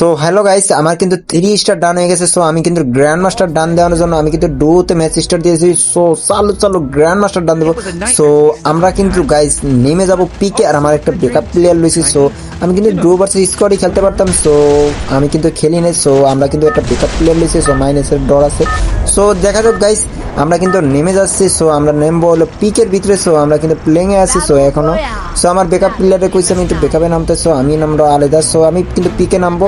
So hello guys আমার কিন্তু three star ডান হয়ে গেছে। সো আমি কিন্তু গ্র্যান্ড মাস্টার ডান দেওয়ার জন্য আমি কিন্তু ডোতে ম্যাচ স্টার দিয়েছি। সো চালু চালু গ্র্যান্ড মাস্টার ডান দেবো। সো আমরা কিন্তু গাইস নেমে যাব পিকে আর আমার একটা ব্যাকআপ প্লেয়ার রয়েছে। সো আমি কিন্তু ডো ভার্সেস স্কোয়াডই খেলতে পারতাম। সো আমি কিন্তু খেলি নাই। সো আমরা কিন্তু একটা ব্যাকআপ প্লেয়ার লইছি সো মাইনাসের ডর আছে। সো দেখা যাক গাইস আমরা কিন্তু নেমে যাচ্ছি সো আমরা নেমবো হলো পিকের ভিতরে সো আমরা কিন্তু প্লেঙে আছি সো এখনও সো আমার বেকআপ প্লেয়ারে কইছে আমি একটু বেকআপে নামতে সো আমি নামবো আলাদা সো আমি কিন্তু পিকে নামবো।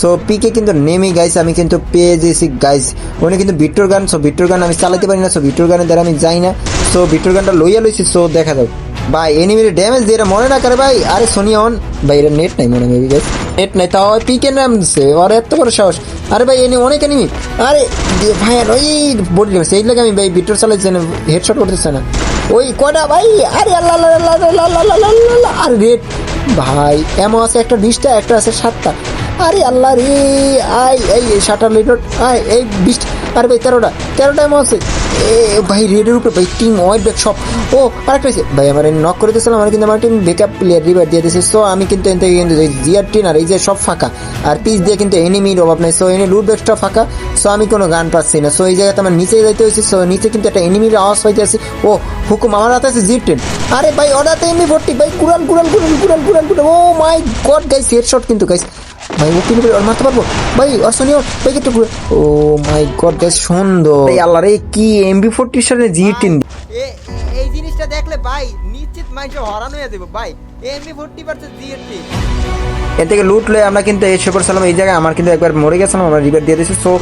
সো পিকে কিন্তু নেমেই গাইস আমি কিন্তু পেয়ে যেছি গাইস উনি কিন্তু ভিক্টর গান সো ভিক্টর গান আমি চালাতে পারি না সো ভিক্টর গানের দ্বারা আমি যাই না। সো ভিক্টর গানটা লইয়া লইছি সো দেখা যাক। ভাই এনিমির ড্যামেজ দিয়ে মনে না করে ভাই। আরে সোনি অন ভাই, এটা নেট নাই মনে মেবি গাইস নেট নাই, তাও পিকে নাম দিছে। আর, এত বড় সাহস। আরে ভাই এনি অনেক এনিমি আরে ভাই, আর ওই বডি ড্যামেজ এই লাগে আমি ভাই ভিক্টর চালাইছে না হেডশট করতেছে না। ওই কটা ভাই? আরে, আল্লাহ আল্লাহ আল্লাহ আর রেড ভাই এমন আছে একটা, বিশটা, একটা আছে সাতটা। আরে আল্লাহ রে আই এই সাতটা লিটার আয়, এই বিশটা আরে ভাই, তেরোটা। তেরোটা এমন আছে। ভাই, রেডের উপরে, ভাই টিম ওয়াইড ব্যাক সব। ও, আরেকটা হয়েছে। ভাই, আমার নক করে দিয়েছিলাম, আমার কিন্তু আমার টিম ব্যাকআপ প্লেয়ার রিভার দিয়ে দিয়েছে। সো আমি কিন্তু এন থেকে কিন্তু জিয়ার টিন আর এই যে সব ফাঁকা। আর পিস দিয়ে কিন্তু এনিমির অভাব নাই। সো এনে লুট ব্যাকটা ফাঁকা। সো আমি কোনো গান পাচ্ছি না। সো এই জায়গাতে আমার নিচে যাইতে হয়েছে। সো নিচে কিন্তু একটা এনিমির আওয়াজ পাইতে আছে। ও, হুকুম, আমার হাতে আছে জিপ টেন আরে ভাই অর্ডারতে এমনি ভর্তি। ভাই কুরাল কুরাল কুরাল কুরাল কুরাল ও মাই গড গাইস হেডশট কিন্তু গাইস ভাই ও কিনে আর মারতে পারব? ভাই আর সোনিও ভাই পুরো ও মাই গড গাইস সুন্দর। এই আল্লাহ রে কি এমবি ফোরটির সাথে জি টিন এ- এই জিনিসটা দেখলে ভাই নিশ্চিত মানুষ হরান হয়ে যাবে ভাই। এমনি ভর্তি পারছে জিএসটি এর থেকে লুট লয়ে আমরা কিন্তু এসে পড়ছিলাম এই জায়গায় আমার কিন্তু একবার মরে গেছিলাম আমরা রিভার দিয়ে দিয়েছি। সো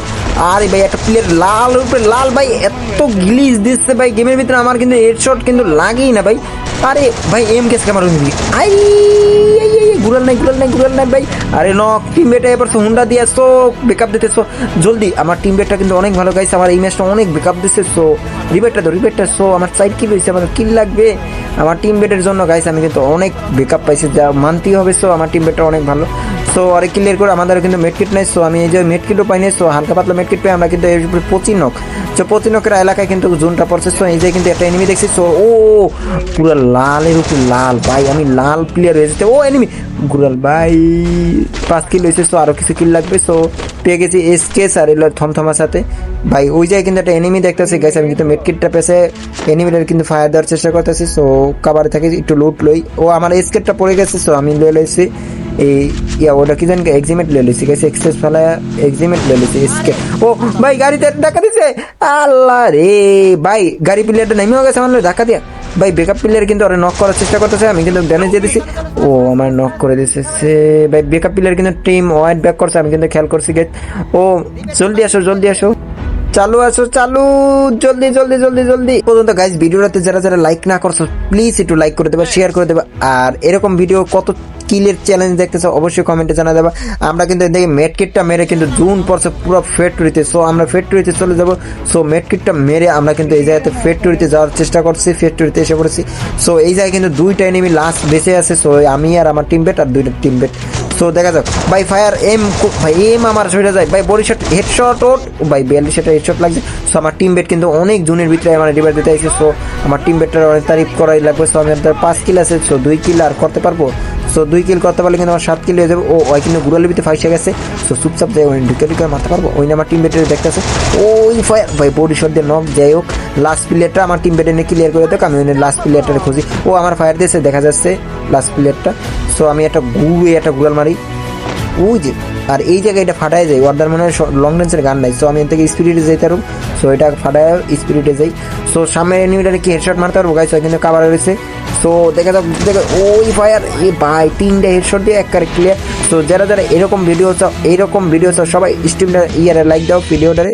আরে ভাই একটা প্লেয়ার লাল উপরে লাল ভাই এত গ্লিজ দিচ্ছে ভাই গেমের ভিতরে আমার কিন্তু হেডশট কিন্তু লাগেই না ভাই। আরে ভাই এম কেস আমার আই এই, এই, এই, গুলাল নাই গুলাল নাই গুলাল নাই ভাই। আরে নক টিম বেটা এবার হুন্ডা দিয়ে সো ব্যাকআপ দিতে সো জলদি। আমার টিম বেটটা কিন্তু অনেক ভালো গাইছে আমার এই ম্যাচটা অনেক বেকআপ দিচ্ছে সো রিবেটটা তো রিবেটটা সো আমার সাইড কি হয়েছে আমার কিল লাগবে। আমার টিম বেটের জন্য গাইছে আমি কিন্তু অনেক ব্যাকআপ পাইছি, যা মানতেই হবে সো আমার টিম বেটটা অনেক ভালো। সো আরে ক্লিয়ার করে আমাদের কিন্তু মেডকিট নাই সো আমি এই যে মেডকিটও পাইনি সো হালকা পাতলা মেডকিট পেয়ে আমরা কিন্তু উপরে পচিনক। সো পচিনকের এলাকায় কিন্তু জোনটা পড়ছে সো এই যে কিন্তু একটা এনিমি দেখছি সো ও, পুরো লালের উপরে লাল, ভাই, আমি লাল প্লেয়ার হয়ে যেতে ও এনিমি গুরাল ভাই, পাঁচ কিল হয়েছে সো আরও কিছু কিল লাগবে সো পেয়ে গেছি এসকেস আর এলো থমথমার সাথে। ভাই, ওই জায়গায় কিন্তু একটা এনিমি দেখতেছি গেছে আমি কিন্তু মেডকিটটা পেছে এনিমিটার কিন্তু ফায়ার দেওয়ার চেষ্টা করতেছি সো কাবারে থেকে, একটু লুট লই। ও আমার এসকেটটা পড়ে গেছে সো আমি লয়ে লইছি। এই, ইয়া, ওটা কি জানি এক্সিমেট লয়ে লইছি গেছে এক্সেস ফেলা এক্সিমেট লয়ে লইছি এসকে ও, ভাই, গাড়িতে ধাক্কা দিছে। আল্লাহ রে, ভাই, গাড়ি প্লেয়ারটা নেমেও গেছে আমার ধাক্কা দিয়া। ভাই বেকআপ প্লেয়ার কিন্তু ওরা নক করার চেষ্টা করতেছে, আমি কিন্তু ড্যামেজ দিয়ে দিছি। ও, আমার নক করে দিছে সে। ভাই বেকআপ প্লেয়ার কিন্তু টিম ওয়াইড ব্যাক করছে, আমি কিন্তু খেয়াল করছি গেট ও, জলদি আসো জলদি আসো। চালু আসো, চালু। জলদি জলদি জলদি জলদি। পর্যন্ত গাইজ ভিডিওটাতে যারা যারা লাইক না করছ প্লিজ একটু লাইক করে দেবা শেয়ার করে দেবা। আর এরকম ভিডিও কত কিলের চ্যালেঞ্জ দেখতেছো, অবশ্যই কমেন্টে জানা দেবা। আমরা কিন্তু এদিকে মেটকিটটা মেরে কিন্তু জুন পড়ছে পুরো ফ্যাক্টরিতে সো আমরা ফ্যাক্টরিতে চলে যাব। সো মেটকিটটা মেরে আমরা কিন্তু এই জায়গাতে ফ্যাক্টরিতে যাওয়ার চেষ্টা করছি ফ্যাক্টরিতে এসে পড়েছি। সো এই জায়গায় কিন্তু দুইটা এনিমি লাস্ট বেঁচে আছে। সো আমি আর আমার টিম বেট আর দুইটা টিম বেট সো দেখা যাক। ভাই ফায়ার এম ভাই এম আমার সরে যায়। ভাই বডি শট হেডশট ওট ভাই, বিয়াল্লিশ শটে হেডশট লাগছে। সো আমার টিম বেট কিন্তু অনেক জুনের ভিতরে আমার রিভার দিতে এসে সো আমার টিম বেটটার অনেক তারিফ করাই লাগবে। সো আমি আপনার পাঁচ কিল আছে। সো দুই কিল আর করতে পারব? সো দুই কিল করতে পারলে কিন্তু আমার সাত কিল হয়ে যাবে। ও, ওই কিন্তু গুড়ালের ভিতরে ফাইসে গেছে। সো চুপচাপ যাই ওই ঢুকে ঢুকে মারতে পারব। ওই আমার টিম বেটের দেখতেছে। ওই ফায়ার ভাই বডি শট দিয়ে নক যাই হোক লাস্ট প্লেয়ারটা আমার টিম বেটে নিয়ে ক্লিয়ার করে দেখ আমি ওই লাস্ট প্লেয়ারটা খুঁজি। ও, আমার ফায়ার দিয়েছে, দেখা যাচ্ছে লাস্ট প্লেয়ারটা সো আমি একটা গুয়ে একটা গুড়াল মারি। ওই যে আর এই জায়গায় এটা ফাটায় যায়। ওয়ার্ডার মানে লং রেঞ্জের গান নাই। সো আমি এর থেকে স্পিরিটে যেতে পারব। সো এটা ফাটায় স্পিরিটে যাই। সো সামনে এনিমিটারে কি হেডশট মারতে পারব গাইস কিন্তু কাবার রয়েছে। সো দেখা যাক, দেখো ওই ফায়ার এ ভাই, তিনটা হেডশট দিয়ে এক ক্লিয়ার সো যারা যারা এরকম ভিডিও চাও এইরকম ভিডিও চাও, সবাই স্ট্রিমটা ইয়ারে লাইক দাও ভিডিওটারে